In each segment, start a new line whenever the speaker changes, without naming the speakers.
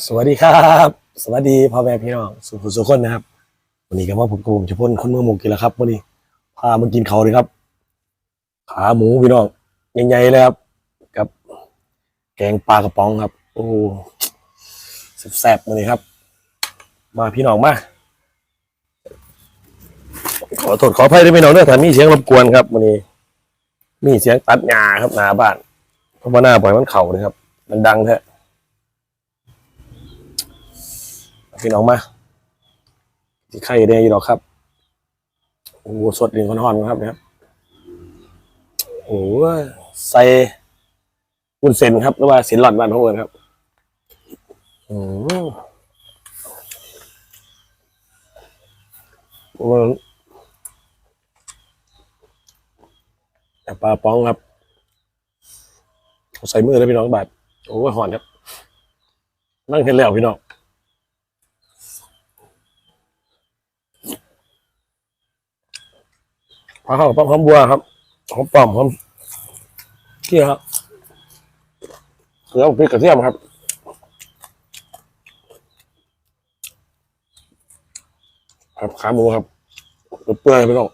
สวัสดีครับ สวัสดีพ่อแม่พี่น้องสุขุสุขคนนะครับ วันนี้ก็มาผมกับผมจะพ่นคนเมืองหมูกินแล้วครับวันนี้พามากินเขาเลยครับ ขาหมูพี่น้องใหญ่ๆเลยครับ กับ แกงปลากระป๋องครับ โอ้แซ่บๆวันนี้ครับ มาพี่น้องมาขอโทษขออภัยด้วยพี่น้องด้วยถ้ามีเสียงรบกวนครับวันนี้ มีเสียงตัดหญ้าครับหน้าบ้านเพราะว่าหน้าปล่อยมันเข่าเลยครับ มันดังแท้ พี่น้องมาที่ไข่แดงอยู่หรอกครับโอ้โหสดดินคนหอนครับนะครับโอ้โหใส่วุ้นเส้นครับหรือว่าสินหลอดบ้านพวกเอิญครับอืมโอ้โหแต่ปลาป้องครับใส่มือแล้วพี่น้องบาดโอ้หอนครับนั่งเห็นแล้วพี่น้อง ปลาข้าวกับปลาหอมบัวครับหอมปอมหอมเที่ยครับเกลือพริกกระเทียมครับครับขาหมูครับเปื่อยๆไปต้อง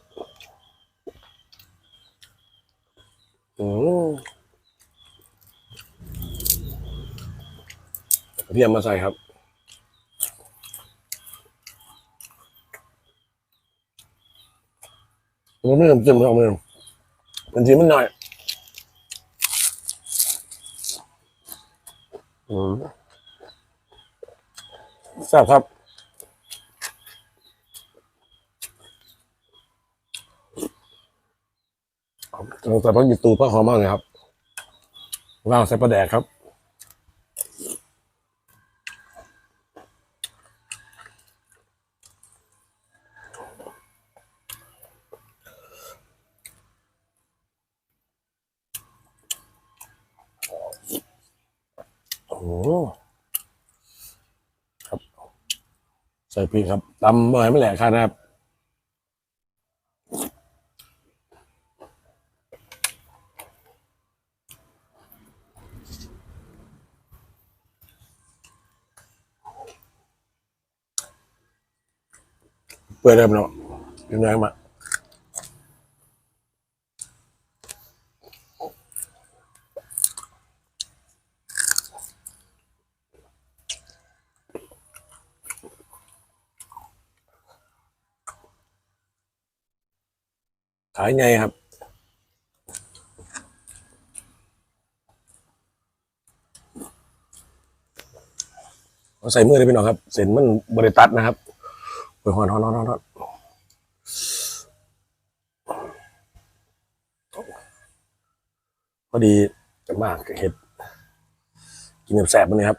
อืมกระเทียมมาใส่ครับ มันไม่เต็มเต็มเท่ามันเป็นทีมันหน่อยอืมซ่บครับแต่พักยู่ตูพักหอมมากเลยครับว่าใส่ปลาแดกครับ ครับใส่พริกครับตำเมื่อไหร่ไม่แหลกค่ะนะครับเปื่อยเลยพี่น้องยังไงมา ขายไงครับเอาใส่มือเลยพี่น้องครับ เส้นมันบริตัดนะครับไปหอนหอนหอนหอนหอนพอดีจะมากเห็ด กินแบบแสบมันนี่ครับ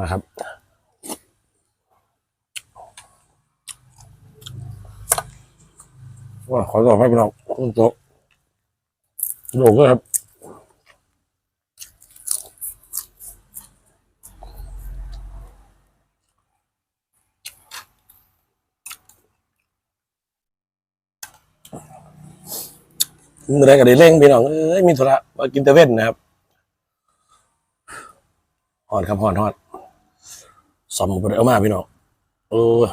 นะครับ ว่าขอต่อให้พี่น้องคุณโต๊ะโด่งด้ครับมือแรก็ได้เร่งพี่น้องเอ้ยมีธุระมากินเตเว่นนะครับหอนครับหอนหอน สอมไปเอามาพี่น้องโอ้ย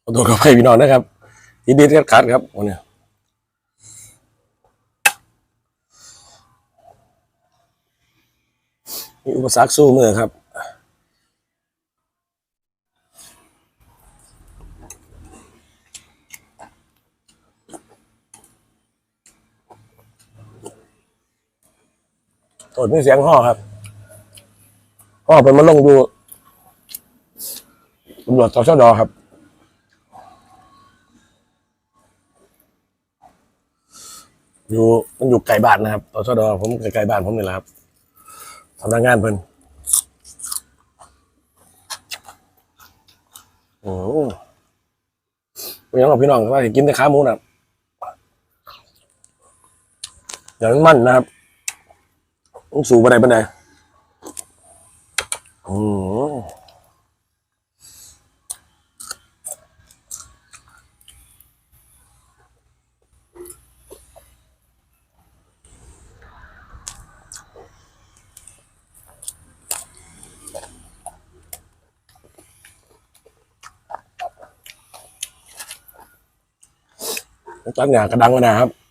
เอาตัวกับไปพี่น้องนะครับยินดีที่คัดครับวันนี้มีอุปสรรคสู้มือครับโทษมีเสียงห่อครับ ห่อเป็นมาลงดูตำรวจตชดครับ อยู่มันอยู่ไกลบ้านนะครับตชดผมไกลๆบ้านผมนี่แหละครับพนักงานเพิ่นโอ้เป็นยังไงพี่น้องว่าสิกินแต่ขาหมูนะอย่างนั้นมันนะครับต้องสูบบันไดบัน ไดอืมจักหงากระดังกันนะครับ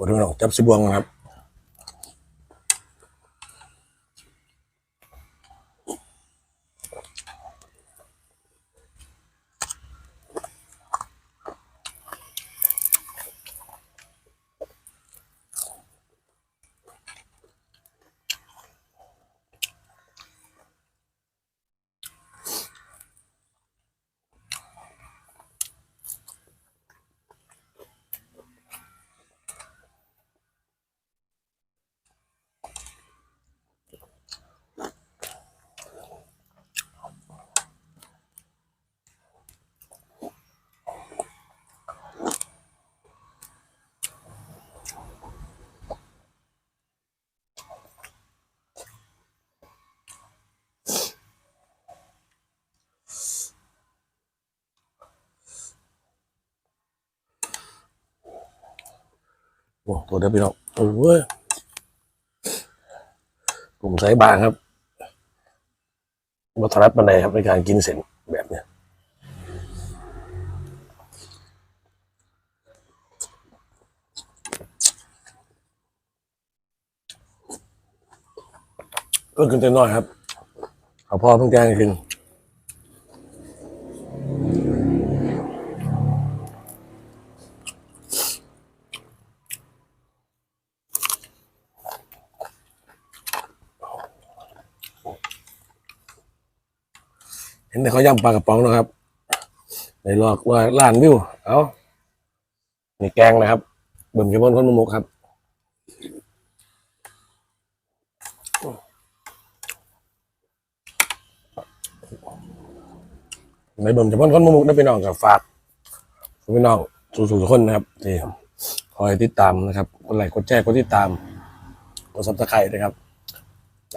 โอ้ดูน้องจับสิบวงนะครับ อ้ตัวเดียวพี่น้องโอ้ยกลุ่มไซส์บางครับวัฒนธรรมในครับในการกินเส้นแบบเนี้ยก็กินแต่น้อยครับเอาพ่อเพิ่งแกงกิน เห็นแต่เขาย่ำปลากระป๋องนะครับในหลอกว่าล้านวิว เอานี่แกงนะครับเบิ่มเฉพาะคนมุกครับในเบิ่มเฉพาะคนมุกได้ไปน้องกับฝากพี่น้องสู่ๆทุกคนนะครับที่คอยติดตามนะครับกดไลค์กดแชร์กดติดตามกดซับสไครต์นะครับ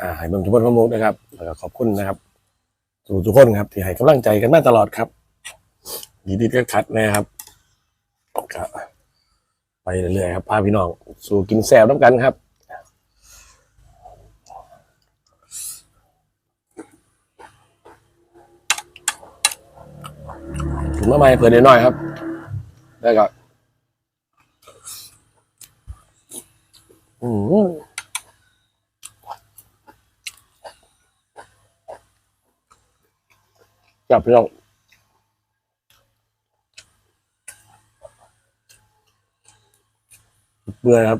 อ่าให้เบิ่มเฉพาะคนมุกนะครับแล้วก็ขอบคุณนะครับ สู่ทุกคนครับ ที่ให้กำลังใจกันมาตลอดครับดีดีก็คัดนะครับครับ ไปเรื่อยๆครับพาพี่น้อง สู่กินแซวน้ำกันครับถุงมะไม้เปิดได้หน่อยครับแล้วก็อืม จับพี่น้องเบื่อครับ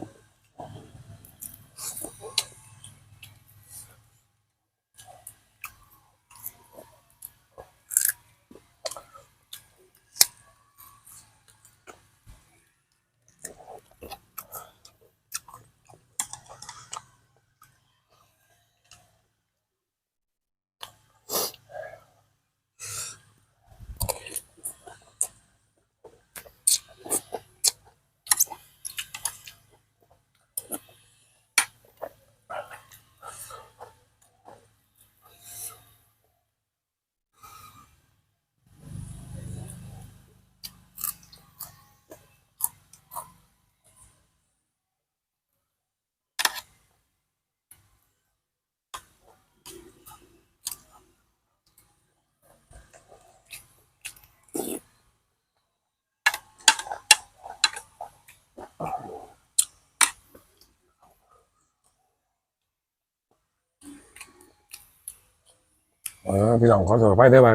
อพี่สองขอสอบไปได้มา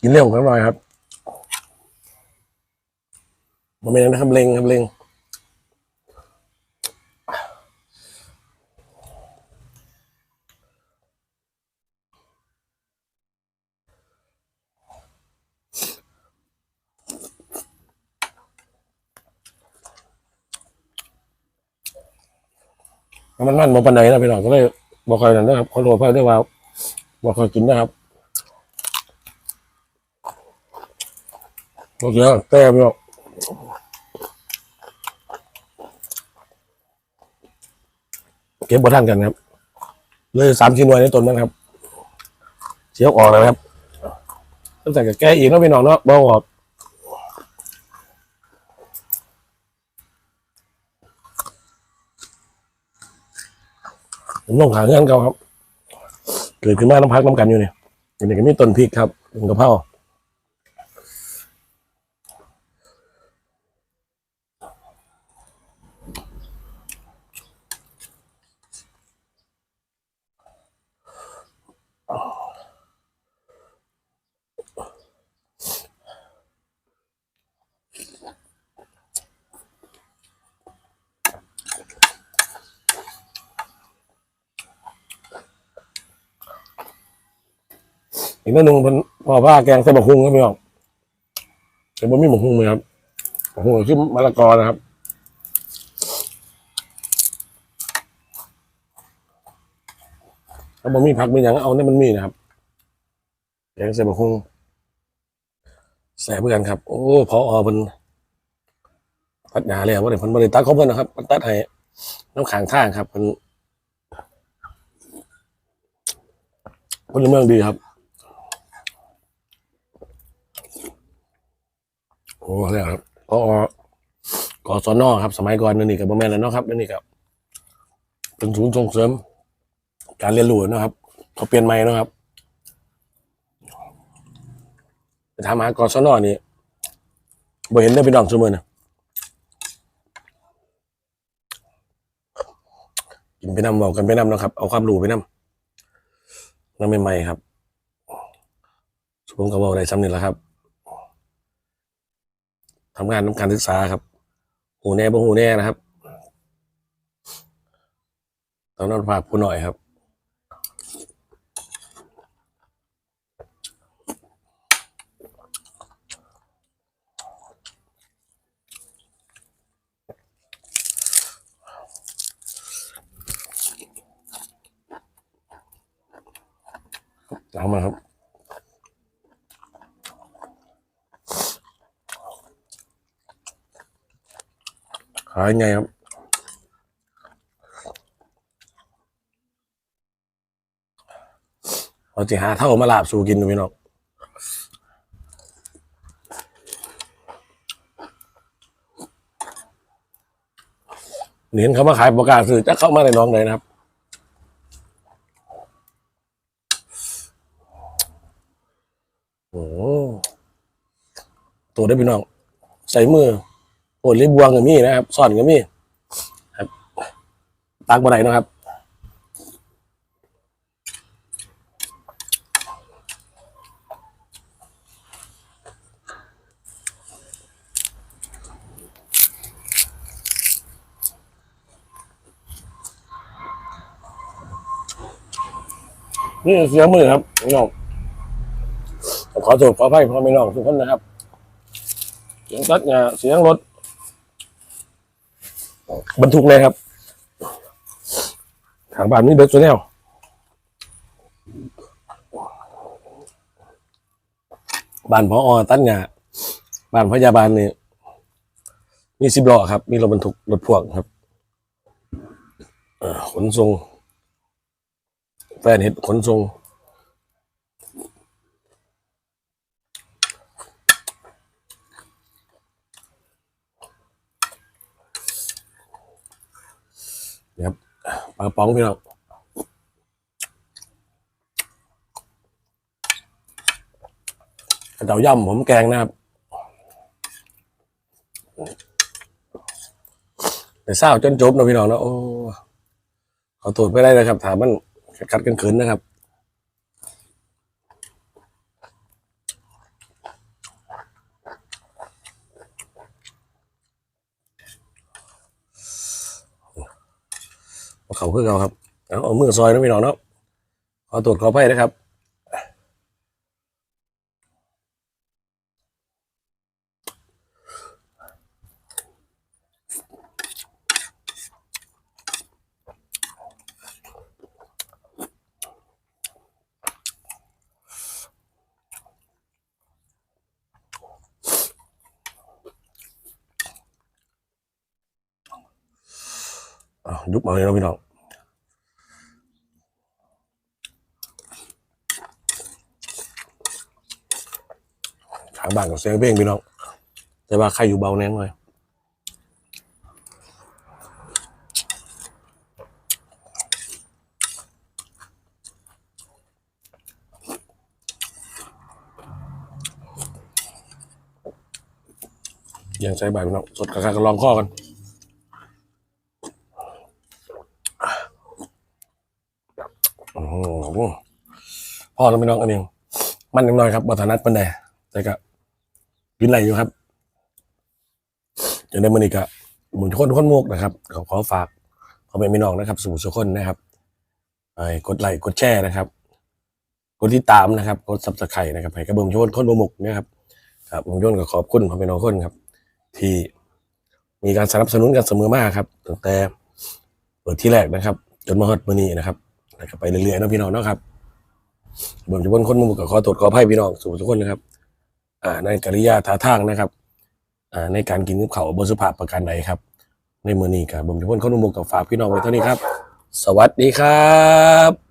กินเร็วกันหน่อยครับมันเป็นนะครับเล็งครับเล็งมันมันมาปันไหนนะพี่น้องก็เลยบอกใครนั่นนะครับเขาโทษเพื่อด้วว่า บ่ค่อยกินนะครับโอเคแต่พี่น้องเก็บบ่ทันกันครับ เลยสามชิ้นไว้ในต้นนั้นครับเสียออกแล้วครับตั้งแต่ก็แก้อีกเนาะพี่น้องเนาะบ่ออกผมลงหาเงื่อนเขาครับ เกิดขึ้นมาน้ำพักน้ำกันอยู่เนี่ยอันนี้ก็มีต้นพริกครับต้นกะเพรา อีกนิดนึงเป็นพอผ้าแกงใส่บะฮุงครับพี่น้องแต่บ่มีบะฮุงไหมครับบะฮุงคือมะละกอนะครับถ้าบ่มีผักมีอย่างเอาเนี่ยมันมีนะครับแกงใส่บะฮุงใส่เพื่อกันครับ โอ้พออเป็นตัดหนาเลยว่าเดี๋ยวเพิ่นบริตัดเขาเพิ่นนะครับมันตัดให้น้ำขางทางครับเพิ่นพลเมืองดีครับ โอ้เนี่ยครับพอกศนครับ สมัยก่อนนั่นนี่กับบ่แม่นแล้วเนาะครับนั่นนี่ครับเป็นศูนย์ส่งเสริม การเรียนรู้นะครับ เขาเปลี่ยนใหม่นะครับไปถามหากศนนี่บ่เห็นได้ไปดองซุมื้อนะกินไปนำบอกกันไปนำนะครับ เอาความรู้ไปนำนั่นใหม่ๆครับผมก็บอกได้ซ้ำนี่แหละครับ ทำงานทำการศึกษาครับ หูแน่บ่หูแน่นะครับต้องนอนฝากผู้หน่อยครับเอามาครับายไงครับเราจะหาเท่ามาลาบสู่กินดูพี่น้องเห็นเขามาขายประกาศซื้อจะเข้ามาในน้องเลยนะครับ โอ้ตัวได้พี่น้อง ใส่มือ โอ้ยลิบวงก็มีนะครับซ่อนก็มีครับตักบ่ได้เนะครับนี่เสียงมือครับน้องขอโทษขออภัยพ่อแม่น้องทุกคนนะครับ เสียงตัดงาเสียงรถ บรรทุกเลยครับทางบ้านมีเบสโซเนลบ้านพออตั้นงาบ้านพยาบาลนี่มีสิบล้อครับ มีรถบรรทุกรถพ่วงครับขนส่งแฟนเห็ดขนส่งนี่ครับ ปลากระป๋องพี่น้องกระเดาย่ำผมแกงนะครับแต่เศร้าจนจบนะพี่น้องนะโอ้ขอตรวจไม่ได้เลยครับ ถามมันขัดกันขืนนะครับ เขาเพื่อเขาครับเอาเอามือซอยนะพี่น้องเนาะขอตรวจขอไปนะครับยุบเอาเลยนะพี่น้องางบ้านกับเสียงเพลงพี่น้อง แต่ว่าใครอยู่เบาแน่งเลยยังใช้ใบพี่น้องสดกระกันลองข้อกันอพ่อแล้วพี่น้องอันนี้มันนิดหน่อยครับบัตนัดปันใดแต่ก็ กินอะไรอยู่ครับอย่างในมันอีกอะหมุนคนคนโมกนะครับขอขอฝากพ่อแม่พี่น้องนะครับ สู่สุคนนะครับไปกดไลค์กดแชร์นะครับ กดติดตามนะครับ กดซับสไครต์นะครับให้กระเบื้องชนคนโมมกนะครับครับผมย่นก็ขอบคุณพ่อแม่น้องคนครับ ที่มีการสนับสนุนกันเสมอมากครับตั้งแต่เปิดที่แรกนะครับ จนมาฮอดมือนี้นะครับแล้วก็ไปเรื่อยๆนะพี่น้องนะครับเบิ่งจะบนคนมุกก็ขอตรวจขออภัยพี่น้องสู่ทุคนนะครับ อ่าในกริยาท่าทางนะครับอ่าในการกินกับเขาบนสุภาพประการใดครับ ในมือนี้ครับผมจะพ้นคนหมุกกับฝากพี่น้องไว้เท่านี้ครับ สวัสดีครับ